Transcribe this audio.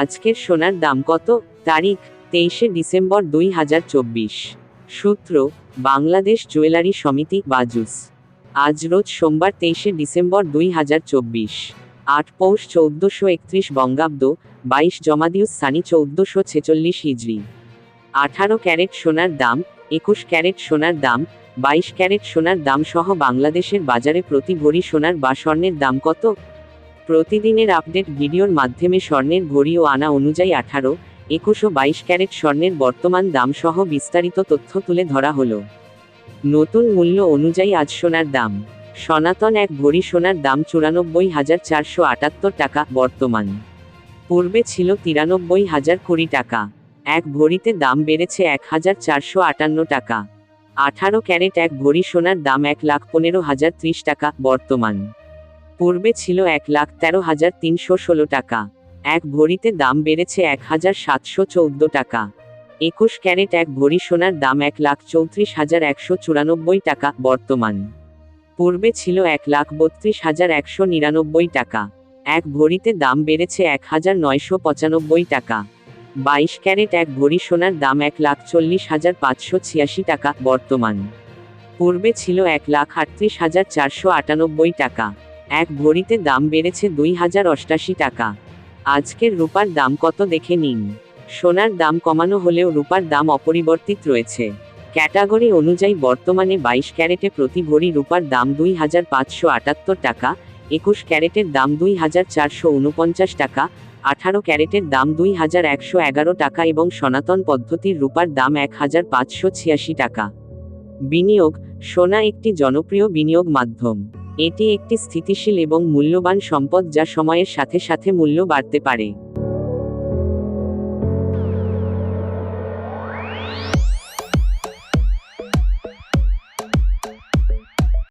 আজকের সোনার দাম কত? তারিখ, তেইশে ডিসেম্বর দুই হাজার চব্বিশ। সূত্র, বাংলাদেশ জুয়েলারি সমিতি, বাজুস। আজ রোজ সোমবার তেইশে ডিসেম্বর দুই হাজার চব্বিশ। আট পৌষ চৌদ্দশো একত্রিশ বঙ্গাব্দ, বাইশ জমাদিউস সানি চৌদ্দশো ছেচল্লিশ হিজড়ি। আঠারো ক্যারেট সোনার দাম, একুশ ক্যারেট সোনার দাম, বাইশ ক্যারেট সোনার দাম সহ বাংলাদেশের বাজারে প্রতি ভরি সোনার বা স্বর্ণের দাম কত? প্রতিদিনের আপডেট ভিডিওর মাধ্যমে স্বর্ণের ভরি ও আনা অনুযায়ী আঠারো, একুশ ও বাইশ ক্যারেট স্বর্ণের বর্তমান দাম সহ বিস্তারিত তথ্য তুলে ধরা হলো। নতুন মূল্য অনুযায়ী আজ সোনার দাম। সনাতন এক ভরি সোনার দাম চুরানব্বই হাজার চারশো আটাত্তর টাকা, বর্তমান। পূর্বে ছিল তিরানব্বই হাজার কুড়ি টাকা। এক ভরিতে দাম বেড়েছে এক হাজার চারশো আটান্ন টাকা। আঠারো ক্যারেট এক ভরি সোনার দাম এক লাখ পনেরো হাজার ত্রিশ টাকা, বর্তমান। পূর্বে ছিল এক লাখ তেরো হাজার তিনশো ষোলো টাকা। এক ভরিতে দাম বেড়েছে এক হাজার সাতশো চৌদ্দ টাকা। একুশ ক্যারেট এক ভরি সোনার দাম এক লাখ চৌত্রিশ হাজার একশো চুরানব্বই টাকা বর্তমান। পূর্বে ছিল এক লাখ বত্রিশ হাজার একশো নিরানব্বই টাকা। এক ভরিতে দাম বেড়েছে এক হাজার নয়শো পঁচানব্বই টাকা। বাইশ ক্যারেট এক ভরি সোনার দাম এক লাখ চল্লিশ হাজার পাঁচশো ছিয়াশি টাকা বর্তমান। পূর্বে ছিল এক লাখ আটত্রিশ হাজার চারশো আটানব্বই টাকা। এক ভরিতে দাম বেড়েছে দুই হাজার অষ্টাশি টাকা। আজকের রূপার দাম কত দেখে নিন। সোনার দাম কমানো হলেও রূপার দাম অপরিবর্তিত রয়েছে। ক্যাটাগরি অনুযায়ী বর্তমানে বাইশ ক্যারেটে প্রতি ভরি রূপার দাম দুই হাজার পাঁচশো আটাত্তর টাকা, একুশ ক্যারেটের দাম দুই হাজার চারশো উনপঞ্চাশ টাকা, আঠারো ক্যারেটের দাম দুই হাজার একশো এগারো টাকা এবং সনাতন পদ্ধতির রূপার দাম এক হাজার পাঁচশো ছিয়াশি টাকা। বিনিয়োগ, সোনা একটি জনপ্রিয় বিনিয়োগ মাধ্যম। এটি একটি স্থিতিশীল এবং মূল্যবান সম্পদ যা সময়ের সাথে সাথে মূল্য বাড়তে পারে।